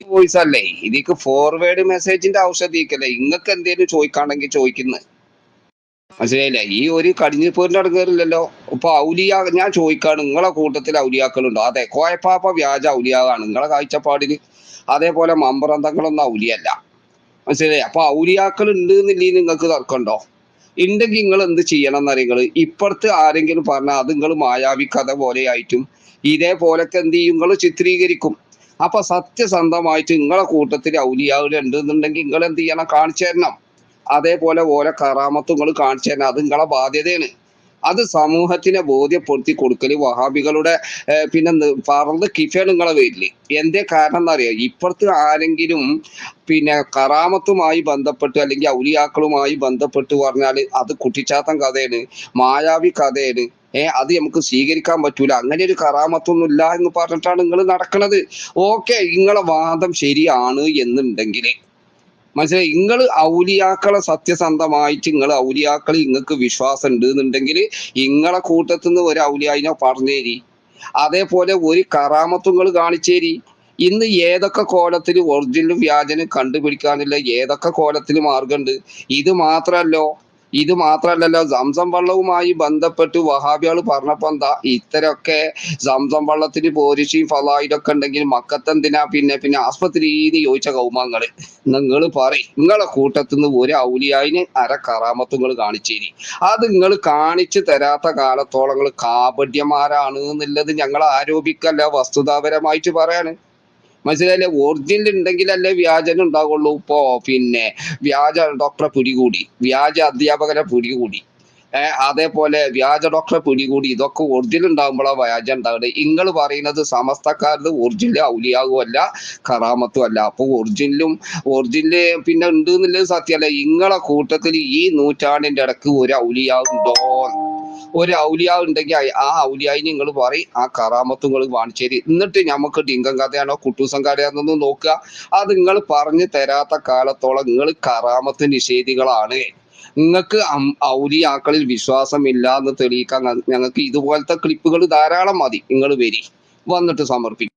Voice അല്ലേ? ഇതിക്ക് forward മെസ്സേജിന്റെ ഔഷധിക്കല്ലേ നിങ്ങൾക്ക് എന്തേലും ചോദിക്കാണെങ്കിൽ ചോദിക്കുന്നത് മനസ്സിലായില്ല? ഈ ഒരു കടിഞ്ഞിപ്പൂരിന്റെ അടുക്കറില്ലല്ലോ ഇപ്പൊ ഔലിയ ഞാൻ ചോദിക്കാണ് നിങ്ങളെ കൂട്ടത്തിൽ ഔലിയാക്കളുണ്ടോ? അതെ കോയപ്പാപ്പ വ്യാജ ഔലിയാകാണ് നിങ്ങളെ കാഴ്ചപ്പാടിൽ അതേപോലെ മമ്പറന്തങ്ങളൊന്നും ഔലിയല്ല. മനസ്സിലായി അപ്പൊ ഔലിയാക്കൾ ഉണ്ട് എന്നില്ലേ നിങ്ങൾക്ക് തർക്കമുണ്ടോ ഉണ്ടെങ്കിൽ നിങ്ങൾ എന്ത് ചെയ്യണം എന്നറിയങ്ങൾ ഇപ്പുറത്ത് ആരെങ്കിലും പറഞ്ഞാൽ അത് നിങ്ങൾ മായാവി കഥ പോലെയായിട്ടും ഇതേപോലൊക്കെ എന്ത് ചെയ്യും? നിങ്ങൾ ചിത്രീകരിക്കും. അപ്പൊ സത്യസന്ധമായിട്ട് നിങ്ങളെ കൂട്ടത്തിൽ ഔലിയാകൾ ഉണ്ട് എന്നുണ്ടെങ്കിൽ നിങ്ങൾ എന്ത് ചെയ്യണം? കാണിച്ചു തരണം അതേപോലെ ഓരോ കറാമത്ത് നിങ്ങൾ കാണിച്ചു തരണം അത് നിങ്ങളെ ബാധ്യതയാണ്. അത് സമൂഹത്തിനെ ബോധ്യപ്പെടുത്തി കൊടുക്കൽ വഹാബികളുടെ പിന്നെ പറന്ന് കിഫയാണ് നിങ്ങളെ വരില്ല എന്തേ കാരണം എന്നറിയാം? ഇപ്പുറത്ത് ആരെങ്കിലും പിന്നെ കറാമത്തുമായി ബന്ധപ്പെട്ട് അല്ലെങ്കിൽ ഔലിയാക്കളുമായി ബന്ധപ്പെട്ട് പറഞ്ഞാൽ അത് കുട്ടിച്ചാത്തൻ കഥയാണ്. മായാവി കഥയാണ്. ഏ അത് നമുക്ക് സ്വീകരിക്കാൻ പറ്റൂല. അങ്ങനെ ഒരു കറാമത്തൊന്നും ഇല്ല എന്ന് പറഞ്ഞിട്ടാണ് നിങ്ങൾ നടക്കണത്. ഓക്കെ നിങ്ങളെ വാദം ശരിയാണ് എന്നുണ്ടെങ്കിൽ മനസ്സിലായി? നിങ്ങൾ ഔലിയാക്കളെ സത്യസന്ധമായിട്ട് നിങ്ങൾ ഔലിയാക്കൾ നിങ്ങൾക്ക് വിശ്വാസം ഉണ്ട് എന്നുണ്ടെങ്കിൽ നിങ്ങളെ കൂട്ടത്തിൽ നിന്ന് ഒരു ഔലിയായിനെ പറഞ്ഞേരി. അതേപോലെ ഒരു കറാമത്തും നിങ്ങൾ കാണിച്ചേരി. ഇന്ന് ഏതൊക്കെ കോലത്തിൽ ഒറിജിനലും വ്യാജനും കണ്ടുപിടിക്കാനുള്ള ഏതൊക്കെ കോലത്തിൽ മാർഗമുണ്ട് ഇത് മാത്രല്ലോ ഇത് മാത്രല്ലല്ലോ സംസം വള്ളവുമായി ബന്ധപ്പെട്ട് വഹാബികൾ പറഞ്ഞപ്പോ എന്താ ഇത്തരമൊക്കെ സംസം വള്ളത്തിന് പോരിശിയും ഫലായിലൊക്കെ ഉണ്ടെങ്കിൽ മക്കത്തെന്തിനാ പിന്നെ പിന്നെ ആസ്പത്രിന്ന് ചോദിച്ച കൗമാങ്ങൾ. നിങ്ങൾ പറയും നിങ്ങളെ കൂട്ടത്തിൽ നിന്ന് ഒരു ഔലിയായിന് അര കറാമത്തും നിങ്ങൾ കാണിച്ചേരി. അത് നിങ്ങൾ കാണിച്ചു തരാത്ത കാലത്തോളം നിങ്ങൾ എന്നുള്ളത് ഞങ്ങൾ ആരോപിക്കല്ല വസ്തുതാപരമായിട്ട് പറയാണ്. മനസ്സിലായില്ലേ? ഒറിജിനൽ ഉണ്ടെങ്കിലല്ലേ വ്യാജനം ഉണ്ടാവുള്ളൂ. ഇപ്പോ പിന്നെ വ്യാജ ഡോക്ടറെ പിടികൂടി. വ്യാജ അധ്യാപകരെ പിടികൂടി. ഏഹ് അതേപോലെ വ്യാജ ഡോക്ടറെ പിടികൂടി. ഇതൊക്കെ ഒറിജിനൽ ഉണ്ടാകുമ്പോഴാണ് വ്യാജ ഉണ്ടാവുന്നത്. നിങ്ങൾ പറയുന്നത് സമസ്തക്കാരത് ഒറിജിനൽ ഔലിയാകുമല്ല കറാമത്തും അല്ല അപ്പൊ ഒറിജിനലും ഒറിജിനൽ പിന്നെ ഉണ്ട് എന്നുള്ളത് സത്യമല്ല? നിങ്ങളെ കൂട്ടത്തിൽ ഈ നൂറ്റാണ്ടിന്റെ ഇടയ്ക്ക് ഒരു ഔലിയാവുണ്ടോ? ഒരു ഔലിയാവ് ഉണ്ടെങ്കിൽ ആ ഔലിയായി നിങ്ങൾ പറയും ആ കറാമത്തും നിങ്ങൾ കാണിച്ചേരി എന്നിട്ട് നമുക്ക് ഡിങ്കം കഥയാണോ കുട്ടൂസം കഥയാണെന്നൊന്ന് നോക്കുക. അത് നിങ്ങൾ പറഞ്ഞു തരാത്ത കാലത്തോളം നിങ്ങൾ കറാമത്ത് നിഷേധികളാണ്. നിങ്ങൾക്ക് ഔലിയാക്കളിൽ വിശ്വാസമില്ല എന്ന് തെളിയിക്കാൻ ഞങ്ങൾക്ക് ഇതുപോലത്തെ ക്ലിപ്പുകൾ ധാരാളം മതി. നിങ്ങൾ വരി. വന്നിട്ട് സമർപ്പിക്കും.